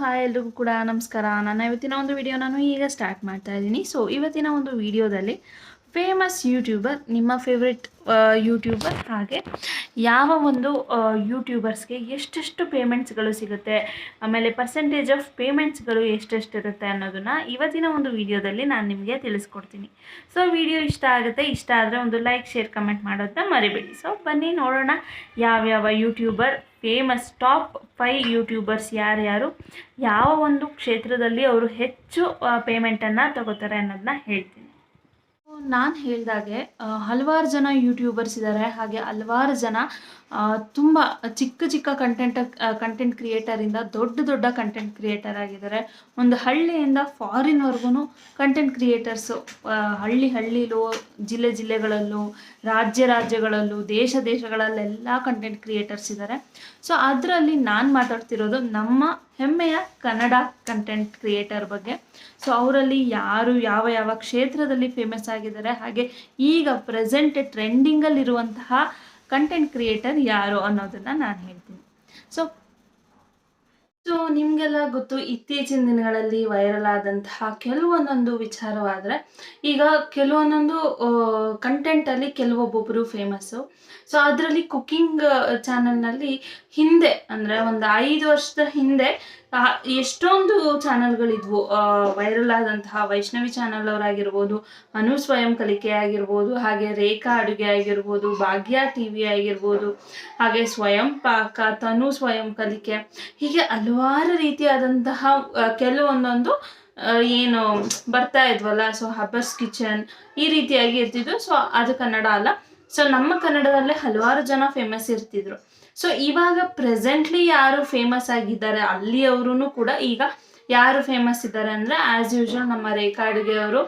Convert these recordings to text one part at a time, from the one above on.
Hi ಎಲ್ರಿಗೂ ಕೂಡ ನಮಸ್ಕಾರ. ನಾನು ಇವತ್ತಿನ ಒಂದು ವಿಡಿಯೋ ನಾನು ಈಗ ಸ್ಟಾರ್ಟ್ ಮಾಡ್ತಾ ಇದ್ದೀನಿ. ಸೊ ಇವತ್ತಿನ ಒಂದು ವಿಡಿಯೋದಲ್ಲಿ ಫೇಮಸ್ ಯೂಟ್ಯೂಬರ್ ನಿಮ್ಮ ಫೇವ್ರೆಟ್ ಯೂಟ್ಯೂಬರ್ ಹಾಗೆ ಯಾವ ಒಂದು ಯೂಟ್ಯೂಬರ್ಸ್ಗೆ ಎಷ್ಟೆಷ್ಟು ಪೇಮೆಂಟ್ಸ್ಗಳು ಸಿಗುತ್ತೆ, ಆಮೇಲೆ ಪರ್ಸೆಂಟೇಜ್ ಆಫ್ ಪೇಮೆಂಟ್ಸ್ಗಳು ಎಷ್ಟೆಷ್ಟಿರುತ್ತೆ ಅನ್ನೋದನ್ನು ಇವತ್ತಿನ ಒಂದು ವಿಡಿಯೋದಲ್ಲಿ ನಾನು ನಿಮಗೆ ತಿಳಿಸ್ಕೊಡ್ತೀನಿ. ಸೊ ವಿಡಿಯೋ ಇಷ್ಟ ಆಗುತ್ತೆ, ಇಷ್ಟ ಆದರೆ ಒಂದು ಲೈಕ್ ಶೇರ್ ಕಮೆಂಟ್ ಮಾಡೋದನ್ನ ಮರಿಬೇಡಿ. ಸೊ ಬನ್ನಿ ನೋಡೋಣ ಯಾವ್ಯಾವ youtuber famous top five youtubers ಯಾರ್ಯಾರು ಯಾವ ಒಂದು ಕ್ಷೇತ್ರದಲ್ಲಿ ಅವರು ಹೆಚ್ಚು ಪೇಮೆಂಟನ್ನು ತಗೋತಾರೆ ಅನ್ನೋದನ್ನ ಹೇಳ್ತೀನಿ. ನಾನು ಹೇಳಿದಾಗೆ ಹಲವಾರು ಜನ ಯೂಟ್ಯೂಬರ್ಸ್ ಇದ್ದಾರೆ ಹಾಗೆ ಹಲವಾರು ಜನ ತುಂಬ ಚಿಕ್ಕ ಚಿಕ್ಕ ಕಂಟೆಂಟ್ ಕಂಟೆಂಟ್ ಕ್ರಿಯೇಟರಿಂದ ದೊಡ್ಡ ದೊಡ್ಡ ಕಂಟೆಂಟ್ ಕ್ರಿಯೇಟರ್ ಆಗಿದ್ದಾರೆ. ಒಂದು ಹಳ್ಳಿಯಿಂದ ಫಾರಿನ್ವರೆಗೂ ಕಂಟೆಂಟ್ ಕ್ರಿಯೇಟರ್ಸು ಹಳ್ಳಿ ಹಳ್ಳಿಲೂ, ಜಿಲ್ಲೆ ಜಿಲ್ಲೆಗಳಲ್ಲೂ, ರಾಜ್ಯ ರಾಜ್ಯಗಳಲ್ಲೂ, ದೇಶ ದೇಶಗಳಲ್ಲೆಲ್ಲ ಕಂಟೆಂಟ್ ಕ್ರಿಯೇಟರ್ಸ್ ಇದ್ದಾರೆ ಸೊ ಅದರಲ್ಲಿ ನಾನು ಮಾತಾಡ್ತಿರೋದು ನಮ್ಮ ಹೆಮ್ಮೆಯ ಕನ್ನಡ ಕಂಟೆಂಟ್ ಕ್ರಿಯೇಟರ್ ಬಗ್ಗೆ. ಸೊ ಅವರಲ್ಲಿ ಯಾರು ಯಾವ ಯಾವ ಕ್ಷೇತ್ರದಲ್ಲಿ ಫೇಮಸ್ ಆಗಿದ್ದಾರೆ. ಹಾಗೆ ಈಗ ಪ್ರೆಸೆಂಟ್ ಟ್ರೆಂಡಿಂಗಲ್ಲಿರುವಂತಹ ಕಂಟೆಂಟ್ ಕ್ರಿಯೇಟರ್ ಯಾರು ಅನ್ನೋದನ್ನು ನಾನು ಹೇಳ್ತೀನಿ. ಸೊ ಸೊ ನಿಮಗೆಲ್ಲ ಗೊತ್ತು, ಇತ್ತೀಚಿನ ದಿನಗಳಲ್ಲಿ ವೈರಲ್ ಆದಂತಹ ಕೆಲವೊಂದೊಂದು ವಿಚಾರವಾದರೆ, ಈಗ ಕೆಲವೊಂದೊಂದು ಕಂಟೆಂಟಲ್ಲಿ ಕೆಲವೊಬ್ಬೊಬ್ಬರು ಫೇಮಸ್ಸು ಸೊ ಅದರಲ್ಲಿ ಕುಕ್ಕಿಂಗ್ ಚಾನಲ್ನಲ್ಲಿ ಹಿಂದೆ, ಅಂದರೆ ಒಂದು ಐದು ವರ್ಷದ ಹಿಂದೆ ಎಷ್ಟೊಂದು ಚಾನಲ್ಗಳಿದ್ವು ವೈರಲ್ ಆದಂತಹ ವೈಷ್ಣವಿ ಚಾನಲ್ ಅವರಾಗಿರ್ಬೋದು, ಅನು ಸ್ವಯಂ ಕಲಿಕೆ ಆಗಿರ್ಬೋದು, ಹಾಗೆ ರೇಖಾ ಅಡುಗೆ ಆಗಿರ್ಬೋದು, ಭಾಗ್ಯ ಟಿ ವಿ ಆಗಿರ್ಬೋದು, ಹಾಗೆ ಸ್ವಯಂ ಪಾಕ ತನು ಸ್ವಯಂ ಕಲಿಕೆ, ಹೀಗೆ ಹಲವಾರು ರೀತಿಯಾದಂತಹ ಕೆಲವೊಂದೊಂದು ಏನು ಬರ್ತಾ ಇದ್ವಲ್ಲ ಸೊ ಹಬ್ಬಸ್ ಕಿಚನ್ ಈ ರೀತಿಯಾಗಿ ಇರ್ತಿದ್ವು. ಸೊ ಅದು ಕನ್ನಡ ಅಲ್ಲ. ಸೊ ನಮ್ಮ ಕನ್ನಡದಲ್ಲೇ ಹಲವಾರು ಜನ ಫೇಮಸ್ ಇರ್ತಿದ್ರು. ಸೊ ಇವಾಗ ಪ್ರೆಸೆಂಟ್ಲಿ ಯಾರು ಫೇಮಸ್ ಆಗಿದ್ದಾರೆ ಅಲ್ಲಿಯವರು ಕೂಡ ಈಗ ಯಾರು ಫೇಮಸ್ ಇದ್ದಾರೆ ಅಂದರೆ ಆ್ಯಸ್ ಯೂಶುವಲ್ ನಮ್ಮ ರೇಖಾ ಅಡುಗೆ ಅವರು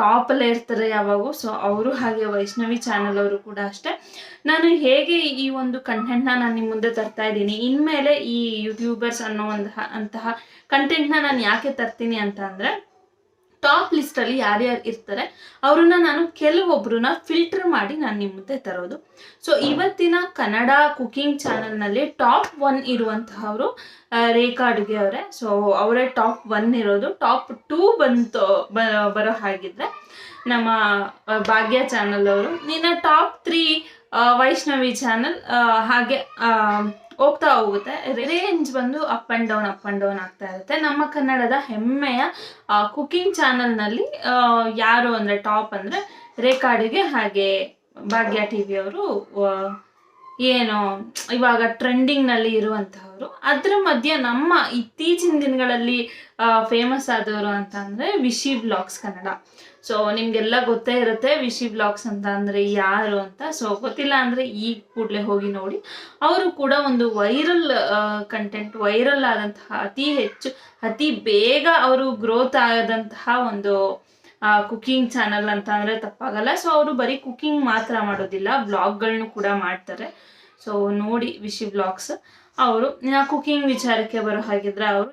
ಟಾಪಲ್ಲೇ ಇರ್ತಾರೆ ಯಾವಾಗೂ. ಸೊ ಅವರು ಹಾಗೆ ವೈಷ್ಣವಿ ಚಾನಲ್ ಅವರು ಕೂಡ ಅಷ್ಟೇ. ನಾನು ಹೇಗೆ ಈ ಒಂದು ಕಂಟೆಂಟ್ನ ನಾನು ನಿಮ್ಮ ಮುಂದೆ ತರ್ತಾ ಇದ್ದೀನಿ, ಇನ್ಮೇಲೆ ಈ ಯೂಟ್ಯೂಬರ್ಸ್ ಅನ್ನೋ ಒಂದು ಅಂತಹ ಕಂಟೆಂಟ್ನ ನಾನು ಯಾಕೆ ತರ್ತೀನಿ ಅಂತ ಅಂದರೆ ಟಾಪ್ ಲಿಸ್ಟಲ್ಲಿ ಯಾರ್ಯಾರು ಇರ್ತಾರೆ, ಅವ್ರನ್ನ ನಾನು ಕೆಲವೊಬ್ಬರನ್ನ ಫಿಲ್ಟರ್ ಮಾಡಿ ನಾನು ನಿಮ್ಮ ಮುಂದೆ ತರೋದು. ಸೊ ಇವತ್ತಿನ ಕನ್ನಡ ಕುಕಿಂಗ್ ಚಾನಲ್ನಲ್ಲಿ ಟಾಪ್ ಒನ್ ಇರುವಂತಹವರು ರೇಖಾ ಅಡುಗೆ ಅವರೇ. ಸೊ ಅವರೇ ಟಾಪ್ ಒನ್ ಇರೋದು. ಟಾಪ್ ಟೂ ಬಂತು ಬರೋ ಹಾಗಿದ್ರೆ ನಮ್ಮ ಭಾಗ್ಯ ಚಾನಲ್ ಅವರು. ನಿನ್ನ ಟಾಪ್ ತ್ರೀ ವೈಷ್ಣವಿ ಚಾನಲ್ ಹಾಗೆ ಹೋಗ್ತಾ ಹೋಗುತ್ತೆ. ರೇಂಜ್ ಬಂದು up and down up and down ಆಗ್ತಾ ಇರುತ್ತೆ. ನಮ್ಮ ಕನ್ನಡದ ಹೆಮ್ಮೆಯ ಕುಕಿಂಗ್ ಚಾನಲ್ನಲ್ಲಿ ಯಾರು ಅಂದರೆ ಟಾಪ್ ಅಂದರೆ ರೇಖಾಡಿಗೆ ಹಾಗೆ ಭಾಗ್ಯ ಟಿ ವಿ ಅವರು ಏನು ಇವಾಗ ಟ್ರೆಂಡಿಂಗ್ನಲ್ಲಿ ಇರುವಂತಹವರು. ಅದ್ರ ಮಧ್ಯೆ ನಮ್ಮ ಇತ್ತೀಚಿನ ದಿನಗಳಲ್ಲಿ ಫೇಮಸ್ ಆದವರು ಅಂತ ಅಂದರೆ ವಿಶಿ ಬ್ಲಾಗ್ಸ್ ಕನ್ನಡ. ಸೊ ನಿಮಗೆಲ್ಲ ಗೊತ್ತೇ ಇರುತ್ತೆ ವಿಶಿ ಬ್ಲಾಗ್ಸ್ ಅಂತ ಅಂದರೆ ಯಾರು ಅಂತ. ಸೊ ಗೊತ್ತಿಲ್ಲ ಅಂದರೆ ಈಗ ಕೂಡಲೇ ಹೋಗಿ ನೋಡಿ. ಅವರು ಕೂಡ ಒಂದು ವೈರಲ್ ಕಂಟೆಂಟ್ ವೈರಲ್ ಆದಂತಹ ಅತಿ ಹೆಚ್ಚು, ಅತಿ ಬೇಗ ಅವರು ಗ್ರೋತ್ ಆದಂತಹ ಒಂದು ಕುಕಿಂಗ್ ಚಾನಲ್ ಅಂತ ಅಂದರೆ ತಪ್ಪಾಗಲ್ಲ. ಸೊ ಅವರು ಬರೀ ಕುಕಿಂಗ್ ಮಾತ್ರ ಮಾಡೋದಿಲ್ಲ. ಬ್ಲಾಗ್ಗಳನ್ನೂ ಕೂಡ ಮಾಡ್ತಾರೆ. ಸೊ ನೋಡಿ, ವಿಶಿ ಬ್ಲಾಗ್ಸ್ ಅವರು ಕುಕಿಂಗ್ ವಿಚಾರಕ್ಕೆ ಬರೋ ಹಾಗಿದ್ರೆ ಅವರು